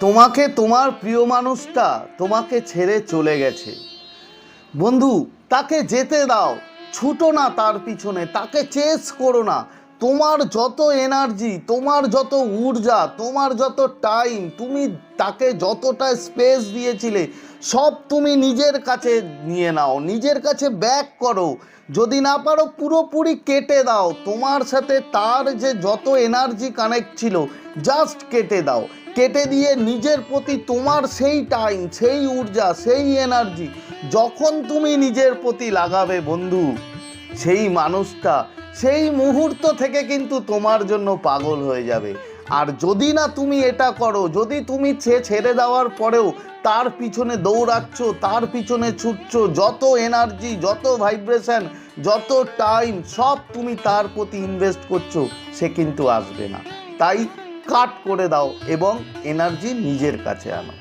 তোমাকে তোমার প্রিয় মানুষটা তোমাকে ছেড়ে চলে গেছে। বন্ধু, তাকে যেতে দাও, ছুটো না তার পিছনে, তাকে চেস করো না। তোমার যত এনার্জি তোমার যত ঊর্জা তোমার যত টাইম তুমি তাকে যতটা স্পেস দিয়েছিলে, সব তুমি নিজের কাছে নিয়ে নাও, নিজের কাছে ব্যাক করো। যদি না পারো, পুরোপুরি কেটে দাও। তোমার সাথে তার যে যত এনার্জি কানেক্ট ছিল জাস্ট কেটে দাও। কেটে দিয়ে নিজের প্রতি তোমার সেই টাইম সেই ঊর্জা, সেই এনার্জি যখন তুমি নিজের প্রতি লাগাবে বন্ধু, সেই মানুষটা, সেই মুহূর্ত থেকে কিন্তু তোমার জন্য পাগল হয়ে যাবে। আর যদি না তুমি এটা করো, যদি তুমি সে ছেড়ে দেওয়ার পরেও তার পিছনে দৌড়াচ্ছ, তার পিছনে ছুটছ, যত এনার্জি যত ভাইব্রেশন যত টাইম সব তুমি তার প্রতি ইনভেস্ট করছ, সে কিন্তু আসবে না। তাই কাট করে দাও এবং এনার্জি নিজের কাছে আনো।